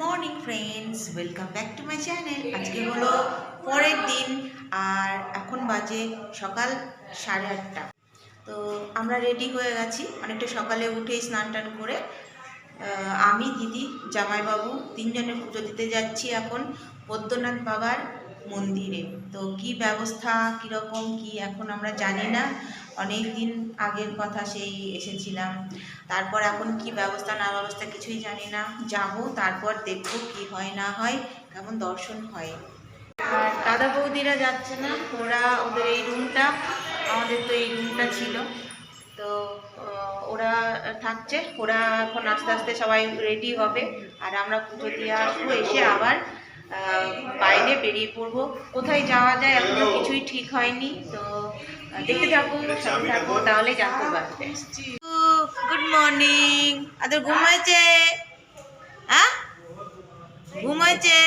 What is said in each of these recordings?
Morning friends welcome back to my channel আজকে হলো পরের দিন, আর এখন বাজে সকাল সাড়ে আটটা। তো আমরা রেডি হয়ে গেছি। অনেকটা সকালে উঠে স্নান টান করে আমি, দিদি, জামাইবাবু তিনজনে পুজো দিতে যাচ্ছি এখন। বৈদ্যনাথ বাবার মন্দিরে। তো কি ব্যবস্থা কীরকম কি এখন আমরা জানি না। অনেক দিন আগের কথা সেই এসেছিলাম। তারপর এখন কি ব্যবস্থা, না ব্যবস্থা কিছুই জানি না। যাব, তারপর দেখব কি হয়, না হয়, কেমন দর্শন হয়। আর দাদা বৌদিরা যাচ্ছে না, ওরা ওদের এই রুমটা, আমাদের তো এই রুমটা ছিল। তো ওরা থাকছে, ওরা এখন আস্তে আস্তে সবাই রেডি হবে। আর আমরা পুজো দিয়ে আসব এসে আবার বাইরে বেরিয়ে পড়ব। কোথায় যাওয়া যায় এখনও কিছুই ঠিক হয়নি, তো দেখতে থাকব থাকব, তাহলে জানতে পারবে। গুড মর্নিং আদের ঘুমাইছে? হ্যাঁ? ঘুমাইছে?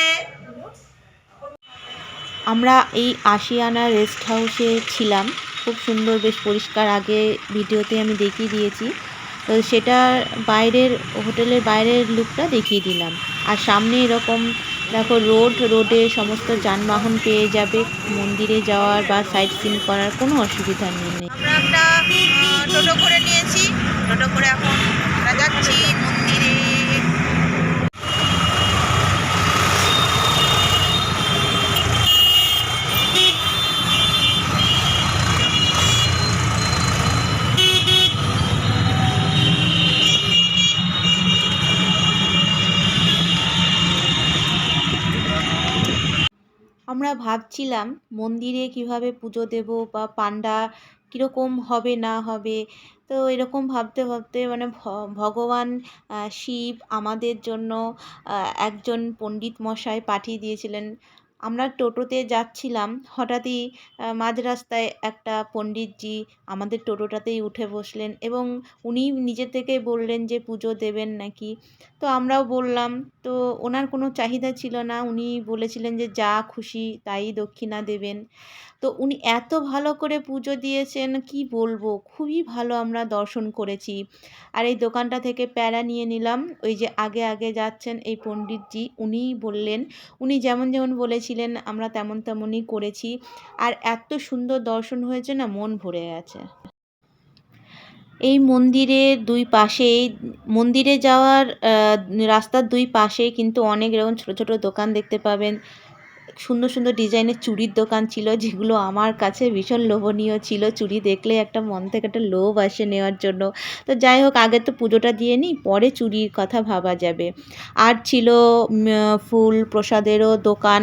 আমরা এই আশিয়ানা রেস্ট হাউসে ছিলাম। খুব সুন্দর, বেশ পরিষ্কার। আগে ভিডিওতে আমি দেখিয়ে দিয়েছি। তো, সেটার বাইরের হোটেলের বাইরের লুকটা দেখিয়ে দিলাম। আর সামনে এরকম দেখো, রোড, রোডে সমস্ত যানবাহন পেয়ে যাবে। মন্দিরে যাওয়ার বা সাইট সিন করার কোনো অসুবিধা নেই। আমরা টোটো করে নিয়েছি। টোটো করে এখন যাচ্ছি মন্দিরে। আমরা ভাবছিলাম মন্দিরে কীভাবে পুজো দেব বা পান্ডা কীরকম হবে, না হবে। তো এরকম ভাবতে ভাবতে মানে ভগবান শিব আমাদের জন্য একজন পণ্ডিত মশাই পাঠিয়ে দিয়েছিলেন। আমরা টোটোতে যাচ্ছিলাম, হঠাৎই মাঝ রাস্তায় একটা পণ্ডিতজি আমাদের টোটোটাতেই উঠে বসলেন এবং উনি নিজে থেকে বললেন যে, পুজো দেবেন নাকি? তো আমরাও বললাম, তো ওনার কোনো চাহিদা ছিল না। উনি বলেছিলেন যে, যা খুশি তাই দক্ষিণা দেবেন। তো উনি এত ভালো করে পুজো দিয়েছেন, কি বলব? খুবই ভালো আমরা দর্শন করেছি। আর এই দোকানটা থেকে প্যারা নিয়ে নিলাম। ওই যে আগে আগে যাচ্ছেন এই পণ্ডিতজি, উনিই বললেন, উনি যেমন যেমন বলেছিলেন, আমরা তেমন তেমনই করেছি। আর এত সুন্দর দর্শন হয়েছে না, মন ভরে গেছে। এই মন্দিরের দুই পাশেই, মন্দিরে যাওয়ার রাস্তার দুই পাশে কিন্তু অনেক এরকম ছোটো ছোটো দোকান দেখতে পাবেন। সুন্দর সুন্দর ডিজাইনের চুড়ির দোকান ছিল, যেগুলো আমার কাছে ভীষণ লোভনীয় ছিল। চুড়ি দেখলে একটা মন থেকে একটা লোভ আসে নেওয়ার জন্য। তো যাই হোক, আগে তো পুজোটা দিয়ে নিই, পরে চুড়ির কথা ভাবা যাবে। আর ছিল ফুল প্রসাদেরও দোকান।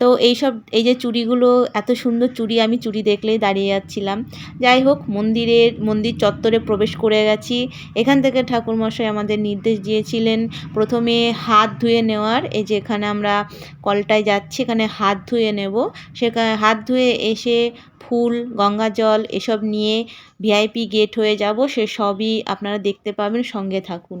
তো এইসব, এই যে চুড়িগুলো, এত সুন্দর চুড়ি আমি চুড়ি দেখলেই দাঁড়িয়ে যাচ্ছিলাম। যাই হোক, মন্দিরের, মন্দির চত্বরে প্রবেশ করে গেছি। এখান থেকে ঠাকুরমশাই আমাদের নির্দেশ দিয়েছিলেন, প্রথমে হাত ধুয়ে নেওয়ার। এই যে এখানে আমরা কলটায় যাচ্ছি, এখানে হাত ধুয়ে নেব। সেখানে হাত ধুয়ে এসে ফুল, গঙ্গা জল এসব নিয়ে ভিআইপি গেট হয়ে যাব। সে সবই আপনারা দেখতে পাবেন, সঙ্গে থাকুন।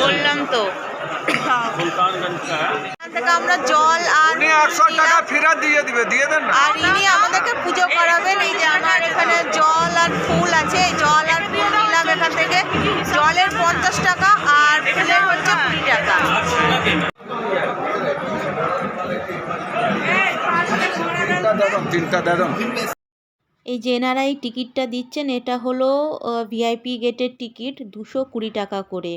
বললাম তো। থেকে আমরা জল আর আটশো টাকা ফেরত দিয়ে দিবে দিয়ে দেন আর ইনি আমাদেরকে পুজো করাবেন এই যে আমার এখানে জল আর ফুল আছে জল আর ফুল নিলাম এখান থেকে। জলের পঞ্চাশ টাকা আর ফুলের হচ্ছে কুড়ি টাকা। তিনটা দে তিনটা দে দাও এই যে এনারা এই টিকিটটা দিচ্ছেন এটা হলো ভিআইপি গেটের টিকিট দুশো কুড়ি টাকা করে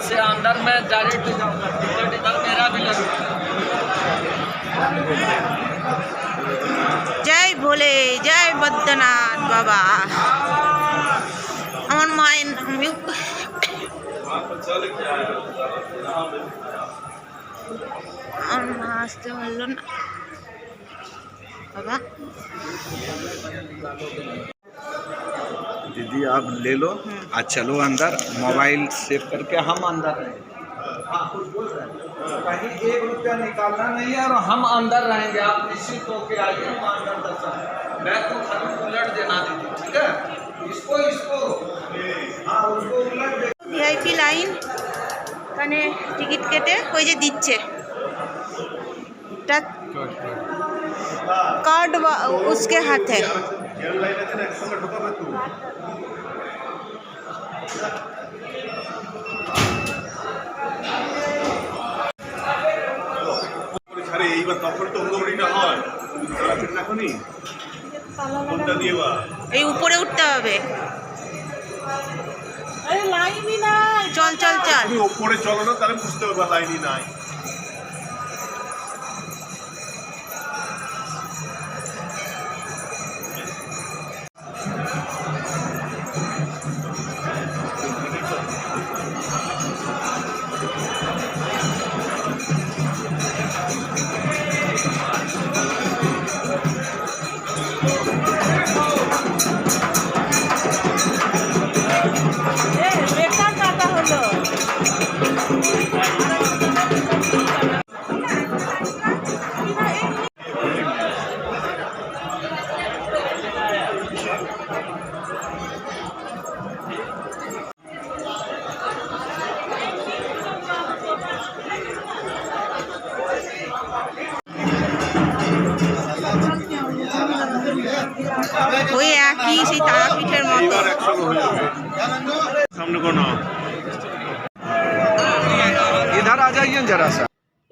से अंदर में डायरेक्ट टिकट इधर मेरा भी लगा জয় ভোলে জয় বদ্রনাথ বাবা আমার মায়ের আমি అమ్మ హాస్టల్లో बाबा। दीदी आप ले लो। आज चलो अंदर। मोबाइल सेव करके हम अंदर रहेंगे कहीं एक रुपया निकालना नहीं है और हम अंदर रहेंगे। आप निश्चित होकर आइए हम अंदर दर्शन तो खाली उलट देना दीदी ठीक है? इसको इसको। এখানে টিকিট কেটে ওই যে দিচ্ছে कार्ड उसके हाथ है ছাড়ে এইবার তখন তো অঙ্গমণিটা হয় চালাচ্ছেন না উপরে চল চল চল। ওপরে চলো না তাহলে বুঝতে হবে লাইনই নাই।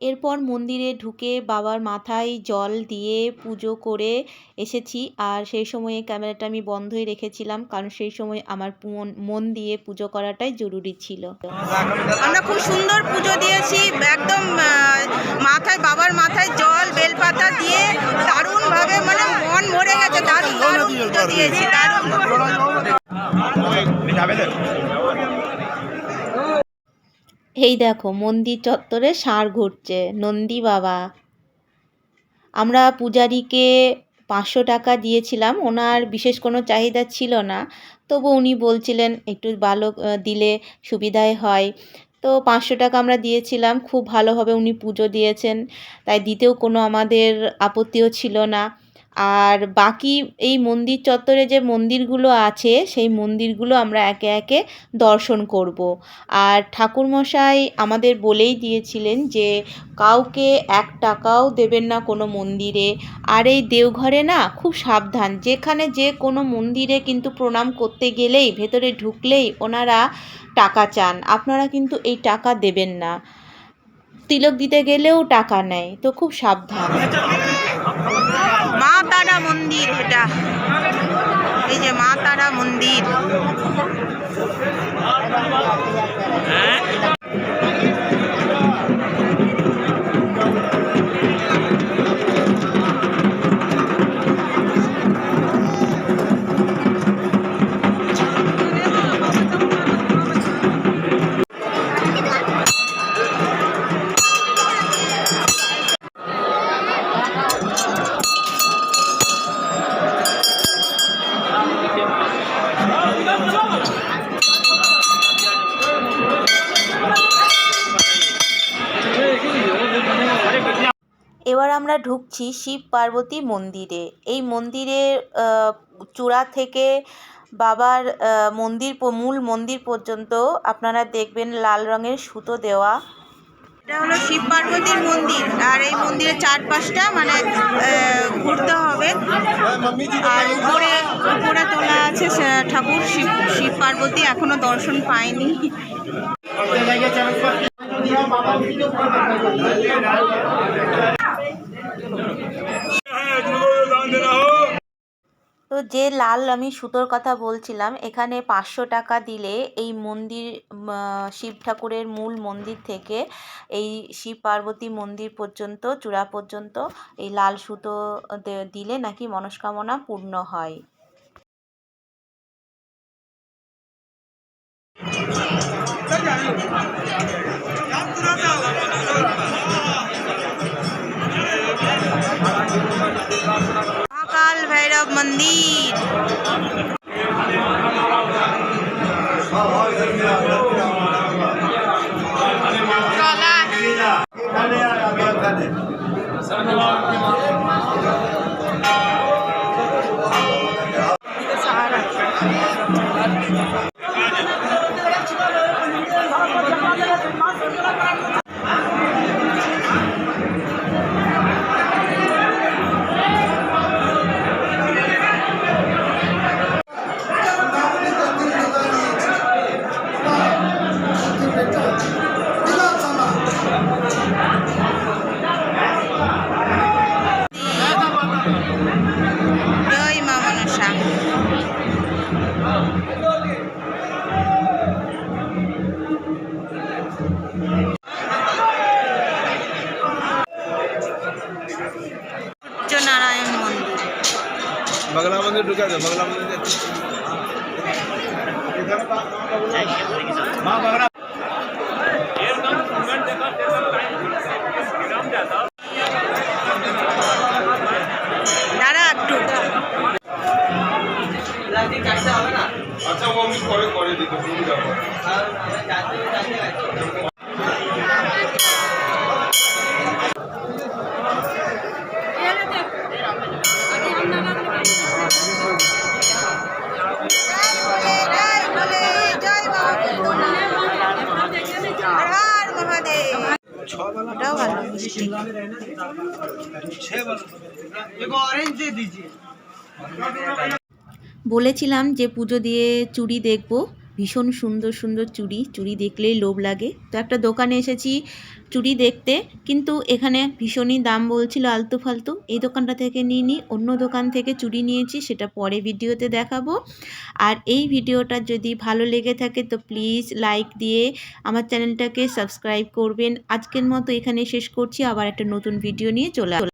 এরপর মন্দিরে ঢুকে বাবার মাথায় জল দিয়ে পুজো করে এসেছি। আর সেই সময়ে ক্যামেরাটা আমি বন্ধই রেখেছিলাম কারণ সেই সময় আমার মন- দিয়ে পুজো করাটাই জরুরি ছিল। আমরা খুব সুন্দর পুজো দিয়েছি একদম মাথায় বাবার মাথায় জল বেলপাতা দিয়ে দারুণ ভাবে মানে মন ভরে গেছে দারুণ দারুণ পুজো দিয়েছি দারুণ। এই দেখো, মন্দির চত্বরে ষাঁড় ঘুরছে। নন্দী বাবা। আমরা পূজারীকে পাঁচশো টাকা দিয়েছিলাম, ওনার বিশেষ কোনো চাহিদা ছিল না। তবু উনি বলছিলেন, একটু ভালো দিলে সুবিধাই হয়। তো পাঁচশো টাকা আমরা দিয়েছিলাম, খুব ভালোভাবে উনি পুজো দিয়েছেন। তাই দিতেও কোনো আমাদের আপত্তিও ছিল না। আর বাকি এই মন্দির চত্বরে যে মন্দিরগুলো আছে, সেই মন্দিরগুলো আমরা একে একে দর্শন করব। আর ঠাকুরমশাই আমাদের বলেই দিয়েছিলেন যে, কাউকে এক টাকাও দেবেন না কোনো মন্দিরে। আর এই দেওঘরে না খুব সাবধান। যেখানে যে কোনো মন্দিরে কিন্তু প্রণাম করতে গেলেই, ভেতরে ঢুকলেই ওনারা টাকা চান। আপনারা কিন্তু এই টাকা দেবেন না। তিলক দিতে গেলেও টাকা নেয়, তো খুব সাবধান। মা তারা মন্দির এটা। এই যে মা তারা মন্দির। আমরা ঢুকছি শিব পার্বতী মন্দিরে। এই মন্দিরের চূড়া থেকে বাবার মন্দির মূল মন্দির পর্যন্ত আপনারা দেখবেন লাল রঙের সুতো দেওয়া। এটা হলো শিব পার্বতীর মন্দির। আর এই মন্দিরের চারপাশটা মানে ঘুরতে হবে। আর উপরে উপরে তোলা আছে ঠাকুর শিব শিব পার্বতী এখনও দর্শন পায়নি। যে লাল আমি সুতোর কথা বলছিলাম, এখানে পাঁচশো টাকা দিলে এই মন্দির শিব ঠাকুরের মূল মন্দির থেকে এই শিব পার্বতী মন্দির পর্যন্ত, চূড়া পর্যন্ত এই লাল সুতো দিলে নাকি মনস্কামনা পূর্ণ হয়। মন্দির চলা ভিতরে ঢুকে যাবে বাংলা মন্দির মা বাংলা বলেছিলাম যে পুজো দিয়ে চুড়ি দেখব। ভীষণ সুন্দর সুন্দর চুড়ি। চুড়ি দেখলেই লোভ লাগে। তো একটা দোকানে এসেছি চুড়ি দেখতে, কিন্তু এখানে ভীষণই দাম বলছিল আলতু ফালতু। এই দোকানটা থেকে নিয়ে নিই অন্য দোকান থেকে চুড়ি নিয়েছি, সেটা পরে ভিডিওতে দেখাবো। আর এই ভিডিওটা যদি ভালো লেগে থাকে, তো প্লিজ লাইক দিয়ে আমার চ্যানেলটাকে সাবস্ক্রাইব করবেন। আজকের মতো এখানে শেষ করছি। আবার একটা নতুন ভিডিও নিয়ে চলে।